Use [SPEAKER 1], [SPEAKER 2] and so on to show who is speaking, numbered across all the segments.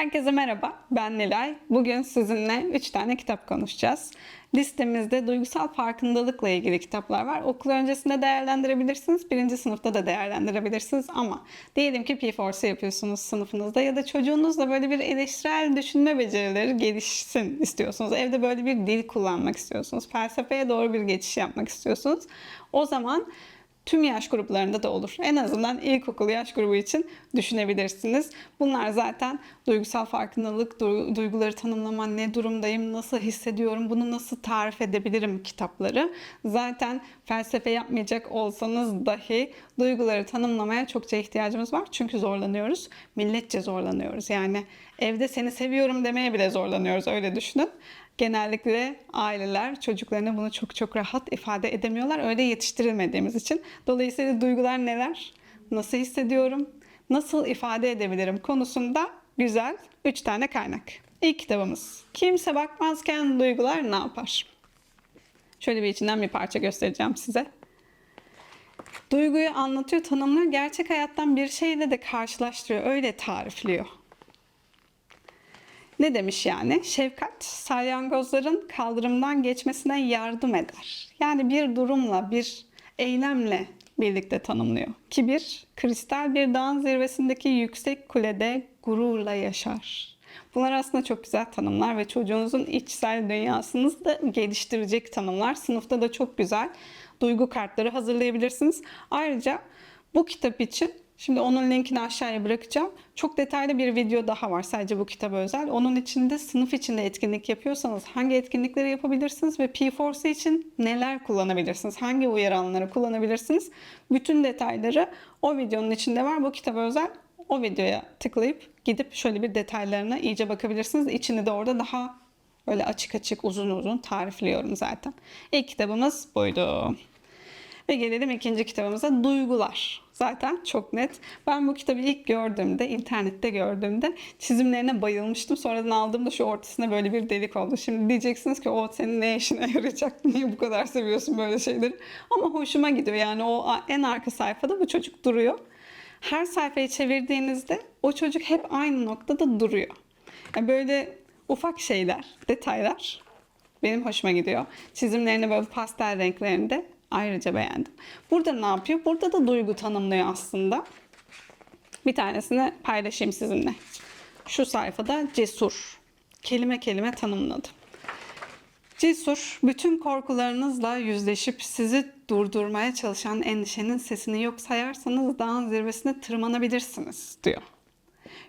[SPEAKER 1] Herkese merhaba, ben Nilay. Bugün sizinle 3 tane kitap konuşacağız. Listemizde duygusal farkındalıkla ilgili kitaplar var. Okul öncesinde değerlendirebilirsiniz, birinci sınıfta da değerlendirebilirsiniz ama diyelim ki P4'ü yapıyorsunuz sınıfınızda ya da çocuğunuzla böyle bir eleştirel düşünme becerileri gelişsin istiyorsunuz. Evde böyle bir dil kullanmak istiyorsunuz, felsefeye doğru bir geçiş yapmak istiyorsunuz. O zaman tüm yaş gruplarında da olur. En azından ilkokul yaş grubu için düşünebilirsiniz. Bunlar zaten duygusal farkındalık, du- duyguları tanımlama, ne durumdayım, nasıl hissediyorum, bunu nasıl tarif edebilirim kitapları. Zaten felsefe yapmayacak olsanız dahi duyguları tanımlamaya çokça ihtiyacımız var. Çünkü zorlanıyoruz. Milletçe zorlanıyoruz. Yani evde seni seviyorum demeye bile zorlanıyoruz. Öyle düşünün. Genellikle aileler çocuklarına bunu çok çok rahat ifade edemiyorlar. Öyle yetiştirilmediğimiz için. Dolayısıyla duygular neler? Nasıl hissediyorum? Nasıl ifade edebilirim konusunda güzel 3 tane kaynak. İlk kitabımız. Kimse bakmazken duygular ne yapar? Şöyle bir içinden bir parça göstereceğim size. Duyguyu anlatıyor, tanımlıyor. Gerçek hayattan bir şeyle de karşılaştırıyor. Öyle tarifliyor. Ne demiş yani? Şefkat salyangozların kaldırımdan geçmesine yardım eder. Yani bir durumla, bir eylemle birlikte tanımlıyor. Kibir, kristal bir dağın zirvesindeki yüksek kulede gururla yaşar. Bunlar aslında çok güzel tanımlar ve çocuğunuzun içsel dünyasını da geliştirecek tanımlar. Sınıfta da çok güzel duygu kartları hazırlayabilirsiniz. Ayrıca bu kitap için Şimdi onun linkini aşağıya bırakacağım. Çok detaylı bir video daha var sadece bu kitaba özel. Onun içinde sınıf içinde etkinlik yapıyorsanız hangi etkinlikleri yapabilirsiniz ve P4C için neler kullanabilirsiniz? Hangi uyarı alanları kullanabilirsiniz? Bütün detayları o videonun içinde var. Bu kitaba özel o videoya tıklayıp gidip şöyle bir detaylarına iyice bakabilirsiniz. İçini de orada daha böyle açık açık uzun uzun tarifliyorum zaten. İlk kitabımız buydu. Ve gelelim ikinci kitabımıza Duygular. Zaten çok net. Ben bu kitabı ilk gördüğümde, internette gördüğümde çizimlerine bayılmıştım. Sonradan aldığımda şu ortasına böyle bir delik oldu. Şimdi diyeceksiniz ki o senin ne işine yarayacak? Niye bu kadar seviyorsun böyle şeyleri? Ama hoşuma gidiyor. Yani o en arka sayfada bu çocuk duruyor. Her sayfayı çevirdiğinizde o çocuk hep aynı noktada duruyor. Yani böyle ufak şeyler, detaylar benim hoşuma gidiyor. Çizimlerini böyle pastel renklerinde ayrıca beğendim. Burada ne yapıyor? Burada da duygu tanımlıyor aslında. Bir tanesini paylaşayım sizinle. Şu sayfada cesur. Kelime kelime tanımladım. Cesur, bütün korkularınızla yüzleşip sizi durdurmaya çalışan endişenin sesini yok sayarsanız dağın zirvesine tırmanabilirsiniz diyor.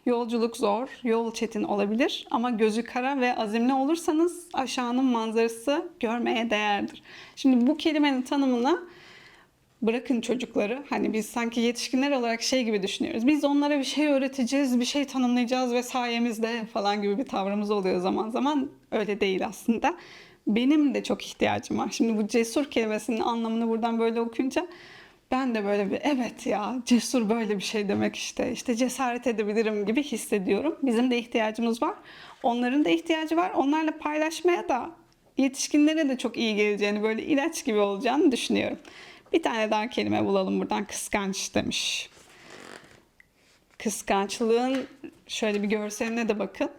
[SPEAKER 1] Yolculuk zor, yol çetin olabilir ama gözü kara ve azimli olursanız aşağının manzarası görmeye değerdir. Şimdi bu kelimenin tanımına bırakın çocukları. Hani biz sanki yetişkinler olarak şey gibi düşünüyoruz. Biz onlara bir şey öğreteceğiz, bir şey tanımlayacağız ve sayemizde falan gibi bir tavrımız oluyor zaman zaman. Öyle değil aslında. Benim de çok ihtiyacım var. Şimdi bu cesur kelimesinin anlamını buradan böyle okuyunca ben de böyle bir evet ya cesur böyle bir şey demek işte. İşte cesaret edebilirim gibi hissediyorum. Bizim de ihtiyacımız var. Onların da ihtiyacı var. Onlarla paylaşmaya da yetişkinlere de çok iyi geleceğini böyle ilaç gibi olacağını düşünüyorum. Bir tane daha kelime bulalım buradan. Kıskanç demiş. Kıskançlığın şöyle bir görseline de bakın.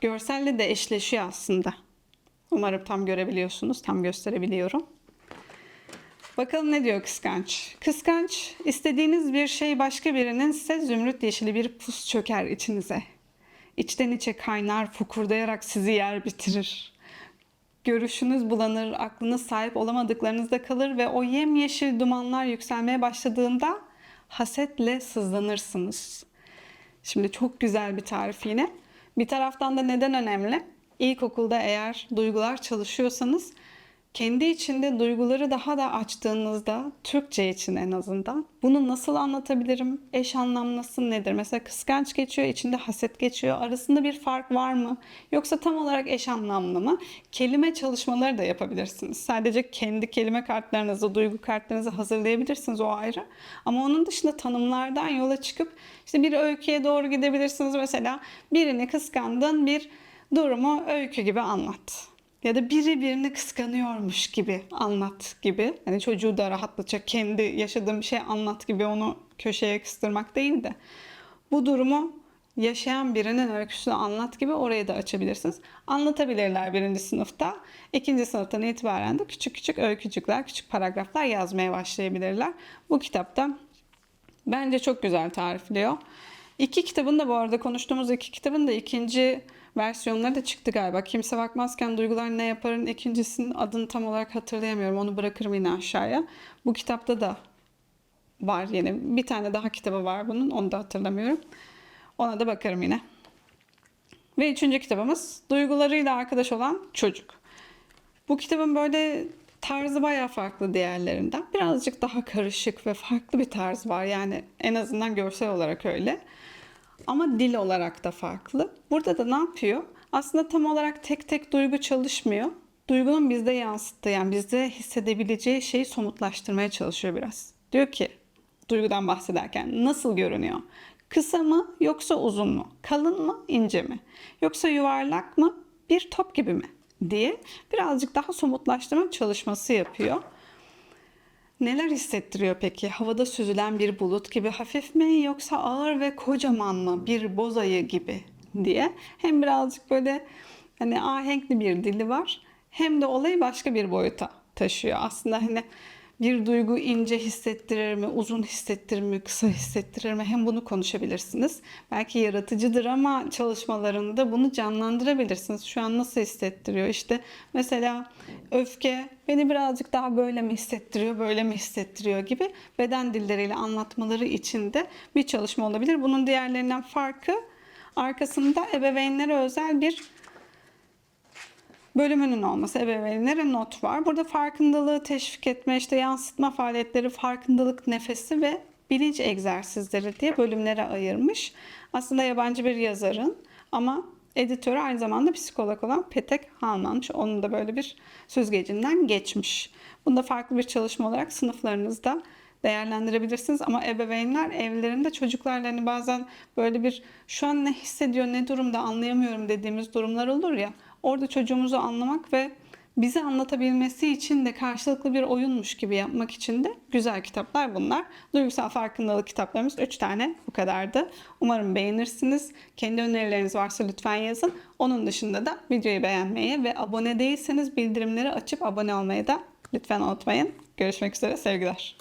[SPEAKER 1] Görselle de eşleşiyor aslında. Umarım tam görebiliyorsunuz. Tam gösterebiliyorum. Bakalım ne diyor kıskanç. Kıskanç, istediğiniz bir şey başka birinin size zümrüt yeşili bir pus çöker içinize. İçten içe kaynar, fokurdayarak sizi yer bitirir. Görüşünüz bulanır, aklınız sahip olamadıklarınızda kalır ve o yemyeşil dumanlar yükselmeye başladığında hasetle sızlanırsınız. Şimdi çok güzel bir tarif yine. Bir taraftan da neden önemli? İlkokulda eğer duygular çalışıyorsanız kendi içinde duyguları daha da açtığınızda Türkçe için en azından bunu nasıl anlatabilirim? Eş anlamlısı nedir? Mesela kıskanç geçiyor, içinde haset geçiyor. Arasında bir fark var mı? Yoksa tam olarak eş anlamlı mı? Kelime çalışmaları da yapabilirsiniz. Sadece kendi kelime kartlarınızı, duygu kartlarınızı hazırlayabilirsiniz o ayrı. Ama onun dışında tanımlardan yola çıkıp işte bir öyküye doğru gidebilirsiniz. Mesela birini kıskandın, bir durumu öykü gibi anlat ya da biri birini kıskanıyormuş gibi anlat gibi. Hani çocuğu da rahatlatacak kendi yaşadığım bir şey anlat gibi onu köşeye kıstırmak değil de bu durumu yaşayan birinin öyküsünü anlat gibi orayı da açabilirsiniz. Anlatabilirler birinci sınıfta. İkinci sınıftan itibaren de küçük küçük öykücükler, küçük paragraflar yazmaya başlayabilirler. Bu kitapta bence çok güzel tarifliyor. İki kitabın da bu arada konuştuğumuz iki kitabın da ikinci versiyonları da çıktı galiba. Kimse bakmazken duygular ne yaparın ikincisinin adını tam olarak hatırlayamıyorum. Onu bırakırım yine aşağıya. Bu kitapta da var yine. Bir tane daha kitabı var bunun. Onu da hatırlamıyorum. Ona da bakarım yine. Ve üçüncü kitabımız duygularıyla arkadaş olan çocuk. Bu kitabın böyle tarzı bayağı farklı diğerlerinden. Birazcık daha karışık ve farklı bir tarz var. Yani en azından görsel olarak öyle. Ama dil olarak da farklı. Burada da ne yapıyor? Aslında tam olarak tek tek duygu çalışmıyor. Duygunun bizde yansıttığı yani bizde hissedebileceği şeyi somutlaştırmaya çalışıyor biraz. Diyor ki duygudan bahsederken nasıl görünüyor? Kısa mı yoksa uzun mu? Kalın mı ince mi? Yoksa yuvarlak mı? Bir top gibi mi? diye birazcık daha somutlaştırma çalışması yapıyor. Neler hissettiriyor peki? Havada süzülen bir bulut gibi hafif mi yoksa ağır ve kocaman mı bir boz ayı gibi diye. Hem birazcık böyle hani ahenkli bir dili var hem de olayı başka bir boyuta taşıyor. Aslında hani bir duygu ince hissettirir mi, uzun hissettirir mi, kısa hissettirir mi? Hem bunu konuşabilirsiniz. Belki yaratıcı drama çalışmalarında bunu canlandırabilirsiniz. Şu an nasıl hissettiriyor? İşte mesela öfke beni birazcık daha böyle mi hissettiriyor, böyle mi hissettiriyor gibi beden dilleriyle anlatmaları için de bir çalışma olabilir. Bunun diğerlerinden farkı arkasında ebeveynlere özel bir bölümünün olması ebeveynlere not var. Burada farkındalığı teşvik etme, işte yansıtma faaliyetleri, farkındalık nefesi ve bilinç egzersizleri diye bölümlere ayırmış. Aslında yabancı bir yazarın ama editörü aynı zamanda psikolog olan Petek Halmanmış. Onun da böyle bir süzgecinden geçmiş. Bunda farklı bir çalışma olarak sınıflarınızda değerlendirebilirsiniz ama ebeveynler evlerinde çocuklarla hani bazen böyle bir şu an ne hissediyor ne durumda anlayamıyorum dediğimiz durumlar olur ya orada çocuğumuzu anlamak ve bize anlatabilmesi için de karşılıklı bir oyunmuş gibi yapmak için de güzel kitaplar bunlar. Duygusal farkındalık kitaplarımız 3 tane bu kadardı. Umarım beğenirsiniz. Kendi önerileriniz varsa lütfen yazın. Onun dışında da videoyu beğenmeyi ve abone değilseniz bildirimleri açıp abone olmayı da lütfen unutmayın. Görüşmek üzere sevgiler.